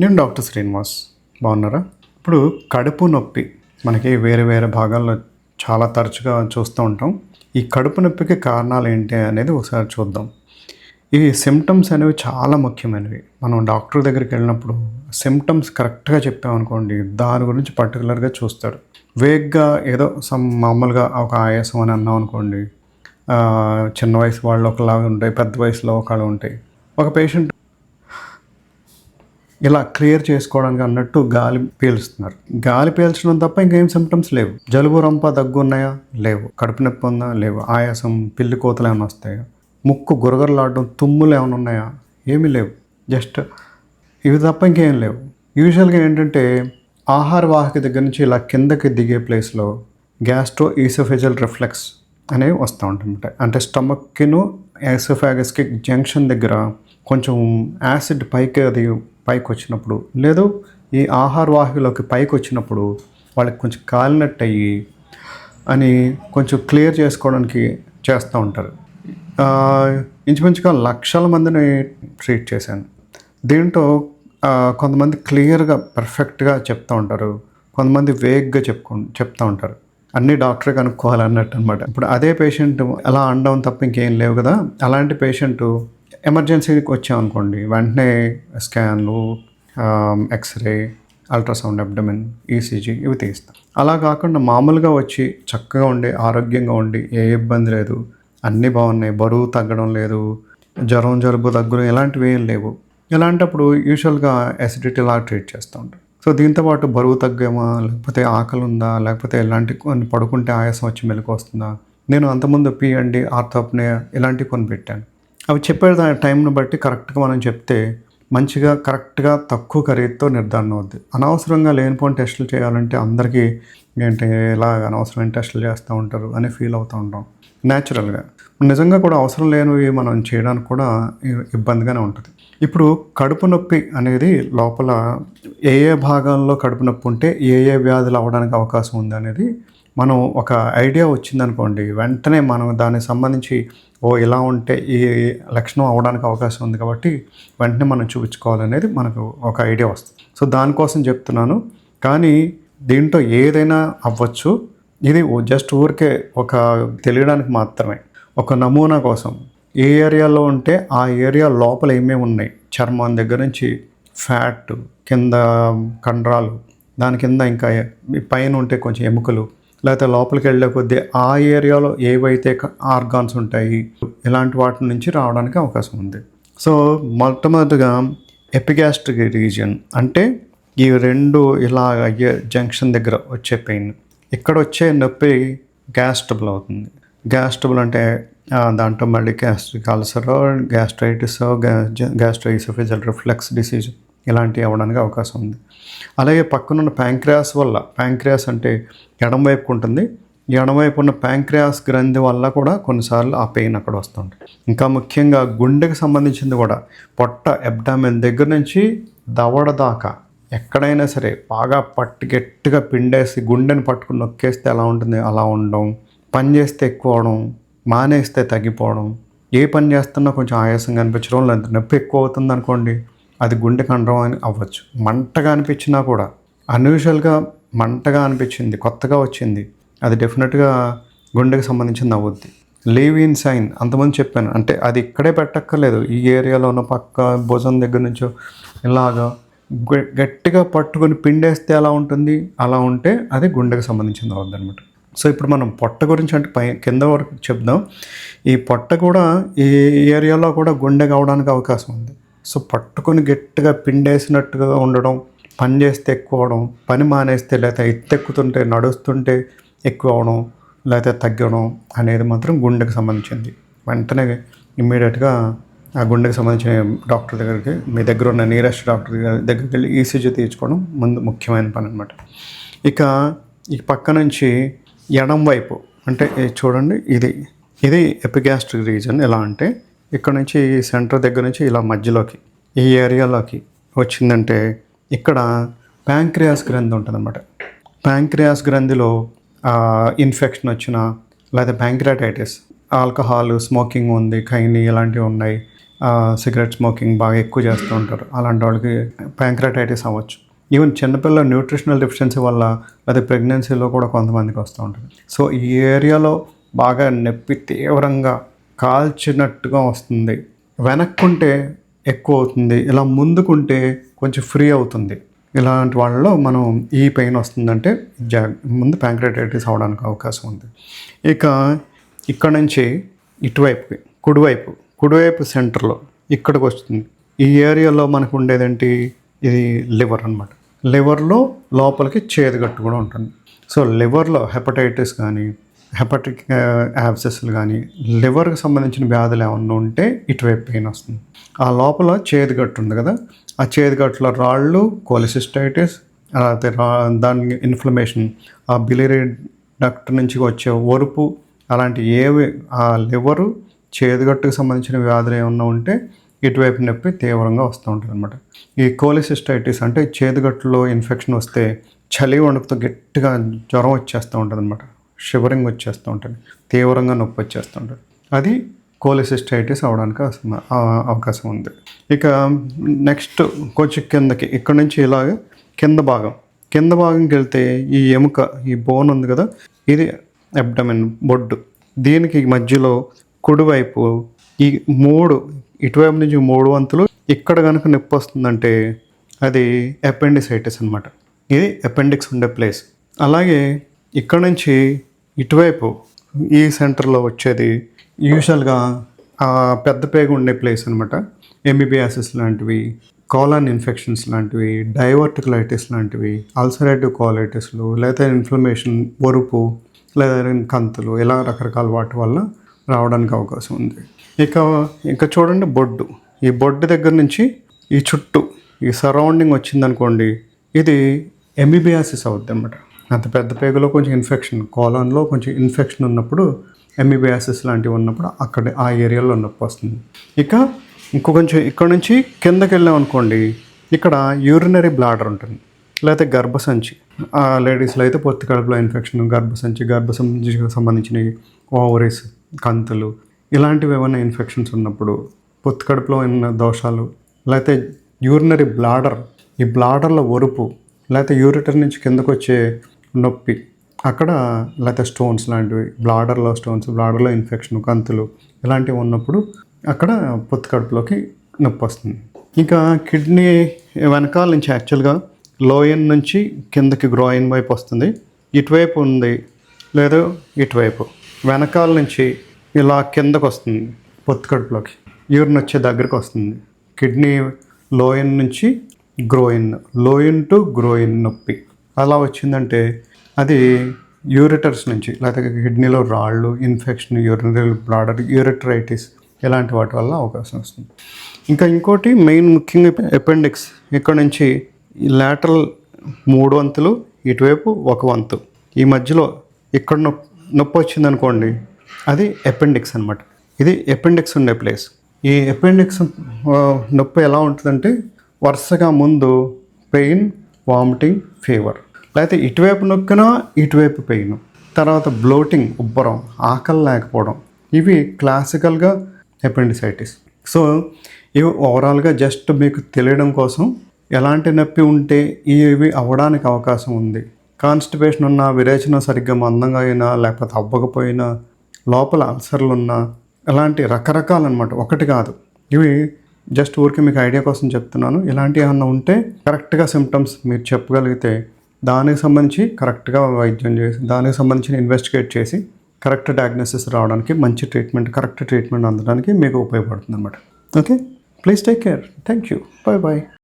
నేను డాక్టర్ శ్రీనివాస్ బాగున్నారా? ఇప్పుడు కడుపు నొప్పి మనకి వేరే వేరే భాగాల్లో చాలా తరచుగా చూస్తూ ఉంటాం. ఈ కడుపు నొప్పికి కారణాలు ఏంటి అనేది ఒకసారి చూద్దాం. ఈ సిమ్టమ్స్ అనేవి చాలా ముఖ్యమైనవి. మనం డాక్టర్ దగ్గరికి వెళ్ళినప్పుడు సిమ్టమ్స్ కరెక్ట్గా చెప్పామనుకోండి దాని గురించి పర్టికులర్గా చూస్తాడు వేగ్గా ఏదో సమ్ మామూలుగా ఒక ఆయాసం అని అన్నాం అనుకోండి చిన్న వయసు వాళ్ళు ఒకలాగా ఉంటాయి పెద్ద వయసులో ఒకలా ఉంటాయి. ఒక పేషెంట్ ఇలా క్లియర్ చేసుకోవడానికి అన్నట్టు గాలి పీల్చుతున్నారు గాలి పీల్చడం తప్ప ఇంకేం సిమ్టమ్స్ లేవు. జలుబు రంప దగ్గు ఉన్నాయా? లేవు. కడుపు నొప్పి ఉందా? లేవు. ఆయాసం పిల్లి కోతలు ఏమైనా వస్తాయా? ముక్కు గురగరలాడడం తుమ్ములు ఏమైనా ఉన్నాయా? ఏమీ లేవు. జస్ట్ ఇవి తప్ప ఇంకేం లేవు. యూజువల్గా ఏంటంటే ఆహార వాహిక దగ్గర నుంచి ఇలా కిందకి దిగే ప్లేస్లో గ్యాస్ట్రో ఈసోఫెజల్ రిఫ్లెక్స్ అనేవి వస్తూ ఉంటాయన్నమాట అంటే స్టమక్కిను ఎసోఫాగస్కి జంక్షన్ దగ్గర కొంచెం యాసిడ్ పైకి అది పైకి వచ్చినప్పుడు లేదు ఈ ఆహార వాహికలోకి పైకి వచ్చినప్పుడు వాళ్ళకి కొంచెం కాలినట్టు అయ్యి అని కొంచెం క్లియర్ చేసుకోవడానికి చేస్తూ ఉంటారు. ఇంచుమించుగా లక్షల మందిని ట్రీట్ చేశాను. దీంట్లో కొంతమంది క్లియర్గా పర్ఫెక్ట్గా చెప్తూ ఉంటారు. కొంతమంది వేగ్గా చెప్పుకో చెప్తూ ఉంటారు. అన్ని డాక్టరే కనుక్కోవాలి అన్నట్టు అనమాట ఇప్పుడు అదే పేషెంట్ అలా అనడం తప్ప ఇంకేం లేవు కదా. అలాంటి పేషెంట్ ఎమర్జెన్సీకి వచ్చామనుకోండి వెంటనే స్కాన్లు x ray ultrasound abdomen ECG ఇవి తీస్తాం. అలా కాకుండా మామూలుగా వచ్చి చక్కగా ఉండి ఆరోగ్యంగా ఉండి ఏ ఇబ్బంది లేదు అన్నీ బాగున్నాయి బరువు తగ్గడం లేదు జ్వరం జలుబు దగ్గు ఇలాంటివి ఏం లేవు. ఇలాంటప్పుడు యూజువల్గా ఎసిడిటీ లాగా ట్రీట్ చేస్తూ ఉంటాం. సో దీంతో పాటు బరువు తగ్గేమా లేకపోతే ఆకలి ఉందా లేకపోతే ఎలాంటి కొన్ని పడుకుంటే ఆయాసం వచ్చి మెలకు వస్తుందా? నేను అంతకుముందు పిఎండి ఆర్థోప్నే ఇలాంటివి కొన్ని పెట్టాను. అవి చెప్పే దాని టైంను బట్టి కరెక్ట్గా మనం చెప్తే మంచిగా కరెక్ట్గా తక్కువ ఖరీదుతో నిర్ధారణ అవుద్ది. అనవసరంగా లేనిపోని టెస్టులు చేయాలంటే అందరికీ ఏంటి ఇలా అనవసరమైన టెస్టులు చేస్తూ ఉంటారు అని ఫీల్ అవుతూ ఉంటాం. న్యాచురల్గా నిజంగా కూడా అవసరం లేనివి మనం చేయడానికి కూడా ఇబ్బందిగానే ఉంటుంది. ఇప్పుడు కడుపు నొప్పి అనేది లోపల ఏ ఏ భాగాల్లో కడుపు నొప్పి ఉంటే ఏ ఏ వ్యాధులు అవ్వడానికి అవకాశం ఉంది అనేది మనం ఒక ఐడియా వచ్చిందనుకోండి వెంటనే మనం దానికి సంబంధించి ఓ ఇలా ఉంటే ఈ లక్షణం అవడానికి అవకాశం ఉంది కాబట్టి వెంటనే మనం చూపించుకోవాలనేది మనకు ఒక ఐడియా వస్తుంది. సో దానికోసం చెప్తున్నాను. కానీ దీంట్లో ఏదైనా అవ్వచ్చు. ఇది జస్ట్ ఊరికే ఒక తెలియడానికి మాత్రమే. ఒక నమూనా కోసం. ఏ ఏరియాలో ఉంటే ఆ ఏరియా లోపల ఏమేమి ఉన్నాయి? చర్మం దగ్గర నుంచి ఫ్యాట్ కింద కండరాలు దాని కింద ఇంకా పైన ఉంటే కొంచెం ఎముకలు లేకపోతే లోపలికి వెళ్ళే కొద్దీ ఆ ఏరియాలో ఏవైతే ఆర్గాన్స్ ఉంటాయి ఇలాంటి వాటి నుంచి రావడానికి అవకాశం ఉంది. సో మొట్టమొదటిగా ఎపిగాస్ట్రిక్ రీజియన్ అంటే ఈ రెండు ఇలా అయ్యే జంక్షన్ దగ్గర వచ్చే పెయిన్. ఇక్కడ వచ్చే నొప్పి గ్యాస్ట్రబుల్ అవుతుంది. గ్యాస్ట్రబుల్ అంటే దాంట్లో మళ్ళీ గ్యాస్ట్రిక్ అల్సరో గ్యాస్ట్రైటిస్ గ్యాస్ట్రైసోఫిజల్ రిఫ్లెక్స్ డిసీజ్ ఇలాంటివి అవ్వడానికి అవకాశం ఉంది. అలాగే పక్కనున్న ప్యాంక్రియాస్ వల్ల ప్యాంక్రియాస్ అంటే ఎడమవైపు ఉంటుంది. ఎడమవైపు ఉన్న ప్యాంక్రియాస్ గ్రంథి వల్ల కూడా కొన్నిసార్లు ఆ పెయిన్ అక్కడ వస్తుంది ఇంకా ముఖ్యంగా గుండెకి సంబంధించింది కూడా పొట్ట ఎబ్డామిన్ దగ్గర నుంచి దవడ దాకా ఎక్కడైనా సరే బాగా పట్టి గట్టిగా పిండేసి గుండెని పట్టుకుని నొక్కేస్తే ఎలా ఉంటుంది? అలా ఉండడం పని చేస్తే ఎక్కువ అవడం మానేస్తే తగ్గిపోవడం ఏ పని చేస్తున్నా కొంచెం ఆయాసంగా అనిపించడం లేదా నొప్పి ఎక్కువ అవుతుంది అనుకోండి అది గుండె కండరం అని అవ్వచ్చు. మంటగా అనిపించినా కూడా అన్యూజువల్గా మంటగా అనిపించింది కొత్తగా వచ్చింది అది డెఫినెట్గా గుండెకి సంబంధించింది అవ్వద్ది లీవ్ ఇన్ సైన్ అంతమంది చెప్పాను. అంటే అది ఇక్కడే పెట్టక్కర్లేదు. ఈ ఏరియాలో ఉన్న పక్క భుజం దగ్గర నుంచో ఇలాగా గ- గట్టిగా పట్టుకొని పిండేస్తే ఎలా ఉంటుంది? అలా ఉంటే అది గుండెకి సంబంధించింది అవుద్ది అనమాట సో ఇప్పుడు మనం పొట్ట గురించి అంటే పై కింద వరకు చెప్దాం. ఈ పొట్ట కూడా ఈ ఏరియాలో కూడా గుండె కావడానికి అవకాశం ఉంది. సో పట్టుకొని గట్టిగా పిండేసినట్టుగా ఉండడం పని చేస్తే ఎక్కువ అవడం పని మానేస్తే లేకపోతే ఎత్తెక్కుతుంటే నడుస్తుంటే ఎక్కువ అవడం లేకపోతే తగ్గడం అనేది మాత్రం గుండెకు సంబంధించింది. వెంటనే ఇమ్మీడియట్గా ఆ గుండెకి సంబంధించిన డాక్టర్ దగ్గరికి మీ దగ్గర ఉన్న నీరెస్ట్ డాక్టర్ దగ్గర- దగ్గరికి వెళ్ళి ఈసీజీ తీయించుకోవడం ముందు ముఖ్యమైన పని అనమాట ఇక ఈ పక్క నుంచి ఎడం వైపు అంటే చూడండి ఇది ఇది ఎపిగాస్ట్రిక్ రీజన్ ఎలా అంటే ఇక్కడ నుంచి ఈ సెంటర్ దగ్గర నుంచి ఇలా మధ్యలోకి ఈ ఏరియాలోకి వచ్చిందంటే ఇక్కడ ప్యాంక్రియాస్ గ్రంథి ఉంటుందన్నమాట. ప్యాంక్రియాస్ గ్రంథిలో ఇన్ఫెక్షన్ వచ్చిన లేదా ప్యాంక్రియాటైటిస్ ఆల్కహాల్ స్మోకింగ్ ఉంది కైని ఇలాంటివి ఉన్నాయి సిగరెట్ స్మోకింగ్ బాగా ఎక్కువ చేస్తూ ఉంటారు. అలాంటి వాళ్ళకి ప్యాంక్రటైటిస్ అవ్వచ్చు. ఈవెన్ చిన్నపిల్లల న్యూట్రిషనల్ డిఫిషియన్సీ వల్ల లేదా ప్రెగ్నెన్సీలో కూడా కొంతమందికి వస్తూ ఉంటుంది. సో ఈ ఏరియాలో బాగా నొప్పి తీవ్రంగా కాల్చినట్టుగా వస్తుంది. వెనక్కుంటే ఎక్కువ అవుతుంది. ఇలా ముందుకుంటే కొంచెం ఫ్రీ అవుతుంది. ఇలాంటి వాళ్ళలో మనం ఈ పెయిన్ వస్తుందంటే జా ముందు ప్యాంక్రటైటిస్ అవడానికి అవకాశం ఉంది. ఇక ఇక్కడ నుంచి ఇటువైపు కుడివైపు కుడివైపు సెంటర్లో ఇక్కడికి వస్తుంది. ఈ ఏరియాలో మనకు ఉండేదేంటి ఇది లివర్ అన్నమాట. లివర్లో లోపలికి చేదు గట్టు కూడా ఉంటుంది. సో లివర్లో హెపటైటిస్ కానీ హెపటిక్ యాబ్సెస్లు కానీ లివర్కి సంబంధించిన వ్యాధులు ఏమన్నా ఉంటే ఇటువైపు పెయిన్ వస్తుంది. ఆ లోపల చేదుగట్టు ఉంది కదా ఆ చేతిగట్టులో రాళ్ళు కోలిసిస్టైటిస్ అలాగే రా దాని ఇన్ఫ్లమేషన్ ఆ బిలిరీ డక్ట్ నుంచి వచ్చే ఒరుపు అలాంటి ఏవి ఆ లివరు చేదుగట్టుకు సంబంధించిన వ్యాధులు ఏమన్నా ఉంటే ఇటువైపు నొప్పి తీవ్రంగా వస్తూ ఉంటుంది అనమాట ఈ కోలిసిస్టైటిస్ అంటే చేదుగట్టులో ఇన్ఫెక్షన్ వస్తే చలి వణుకుతో గట్టిగా జ్వరం వచ్చేస్తూ ఉంటుంది అనమాట షివరింగ్ వచ్చేస్తూ ఉంటుంది. తీవ్రంగా నొప్పి వచ్చేస్తూ ఉంటుంది. అది కోలిసిస్టైటిస్ అవడానికి అవకాశం ఉంది. ఇక నెక్స్ట్ కొంచెం కిందకి ఇక్కడ నుంచి ఇలాగ కింద భాగం. కింద భాగంకి వెళ్తే ఈ ఎముక ఈ బోన్ ఉంది కదా ఇది అబ్డమిన్ బొడ్డు. దీనికి మధ్యలో కుడివైపు ఈ మూడు ఇటువైపు నుంచి మూడు వంతులు ఇక్కడ కనుక నొప్పి వస్తుందంటే అది అపెండిసైటిస్ అనమాట ఇది అపెండిక్స్ ఉండే ప్లేస్. అలాగే ఇక్కడ నుంచి ఇటువైపు ఈ సెంటర్లో వచ్చేది యూజువల్గా పెద్ద పేగు ఉండే ప్లేస్ అనమాట ఎంబీబీఎస్ఎస్ లాంటివి కాలన్ ఇన్ఫెక్షన్స్ లాంటివి డైవర్టికులైటిస్ లాంటివి అల్సరేటివ్ కాలైటిస్లు లేదా ఇన్ఫ్లమేషన్ ఒరుపు లేదా కంతులు ఇలా రకరకాల వాటి వల్ల రావడానికి అవకాశం ఉంది. ఇక ఇంకా చూడండి బొడ్డు. ఈ బొడ్డు దగ్గర నుంచి ఈ చుట్టూ ఈ సరౌండింగ్ వచ్చిందనుకోండి ఇది ఎంబీబీఎస్ఎస్ అవుద్ది అనమాట అంత పెద్ద పేగులో కొంచెం ఇన్ఫెక్షన్ కాలంలో కొంచెం ఇన్ఫెక్షన్ ఉన్నప్పుడు ఎంబీబీఎస్ఎస్ లాంటివి ఉన్నప్పుడు అక్కడ ఆ ఏరియాలో నొప్పి వస్తుంది. ఇక ఇంకో కొంచెం ఇక్కడ నుంచి కిందకి వెళ్ళాం అనుకోండి ఇక్కడ యూరినరీ బ్లాడర్ ఉంటుంది లేకపోతే గర్భసంచి. ఆ లేడీస్లో అయితే పొత్తి కడుపులో ఇన్ఫెక్షన్ గర్భసంచి గర్భసంచికి సంబంధించినవి ఓవరీస్ కంతులు ఇలాంటివి ఏమైనా ఇన్ఫెక్షన్స్ ఉన్నప్పుడు పొత్తి కడుపులో ఉన్న దోషాలు లేకపోతే యూరినరీ బ్లాడర్ ఈ బ్లాడర్లో ఒరుపు లేకపోతే యూరిటర్ నుంచి కిందకు వచ్చే నొప్పి. అక్కడ లేకపోతే స్టోన్స్ లాంటివి బ్లాడర్లో స్టోన్స్ బ్లాడర్లో ఇన్ఫెక్షన్ కంతులు ఇలాంటివి ఉన్నప్పుడు అక్కడ పొత్తికడుపులోకి నొప్పి వస్తుంది. ఇంకా కిడ్నీ వెనకాల నుంచి యాక్చువల్గా లోయన్ నుంచి కిందకి గ్రోయిన్ వైపు వస్తుంది. ఇటువైపు ఉంది లేదు ఇటువైపు. వెనకాల నుంచి ఇలా కిందకు వస్తుంది పొత్తికడుపులోకి యూరిన్ వచ్చే దగ్గరికి వస్తుంది. కిడ్నీ లోయన్ నుంచి గ్రోయిన్ లోయన్ టు గ్రోయిన్ నొప్పి. అలా వచ్చిందంటే అది యూరిటర్స్ నుంచి లేకపోతే కిడ్నీలో రాళ్ళు ఇన్ఫెక్షన్ యూరినరీ బ్లాడర్ యూరిటరైటిస్ ఇలాంటి వాటి వల్ల అవకాశం వస్తుంది. ఇంకా ఇంకోటి మెయిన్ ముఖ్యంగా అపెండిక్స్. ఇక్కడ నుంచి లాటరల్ మూడు వంతులు ఇటువైపు ఒక వంతు. ఈ మధ్యలో ఇక్కడ నొప్పి నొప్పి వచ్చిందనుకోండి అది అపెండిక్స్ అనమాట ఇది అపెండిక్స్ ఉండే ప్లేస్. ఈ అపెండిక్స్ నొప్పి ఎలా ఉంటుందంటే వరుసగా ముందు పెయిన్ వామిటింగ్ ఫీవర్. లేకపోతే ఇటువైపు నొక్కినా ఇటువైపు పెయిన్ తర్వాత బ్లోటింగ్ ఉబ్బరం ఆకలి లేకపోవడం ఇవి క్లాసికల్గా అపెండిసైటిస్ సో ఇవి ఓవరాల్గా జస్ట్ మీకు తెలియడం కోసం ఎలాంటి నొప్పి ఉంటే ఇవి అవ్వడానికి అవకాశం ఉంది. కాన్స్టిపేషన్ ఉన్న విరేచన సరిగ్గా మందంగా అయినా లేకపోతే అవ్వకపోయినా లోపల అల్సర్లు ఉన్నా ఇలాంటి రకరకాలన్నమాట ఒకటి కాదు. ఇవి జస్ట్ ఊరికి మీకు ఐడియా కోసం చెప్తున్నాను. ఇలాంటివి ఏమన్నా ఉంటే కరెక్ట్గా సిమ్టమ్స్ మీరు చెప్పగలిగితే దానికి సంబంధించి కరెక్ట్గా వైద్యం చేసి దానికి సంబంధించిన ఇన్వెస్టిగేట్ చేసి కరెక్ట్ డయాగ్నోసిస్ రావడానికి మంచి ట్రీట్మెంట్ కరెక్ట్ ట్రీట్మెంట్ అందడానికి మీకు ఉపయోగపడుతుంది అనమాట okay? Please take care. Thank you bye bye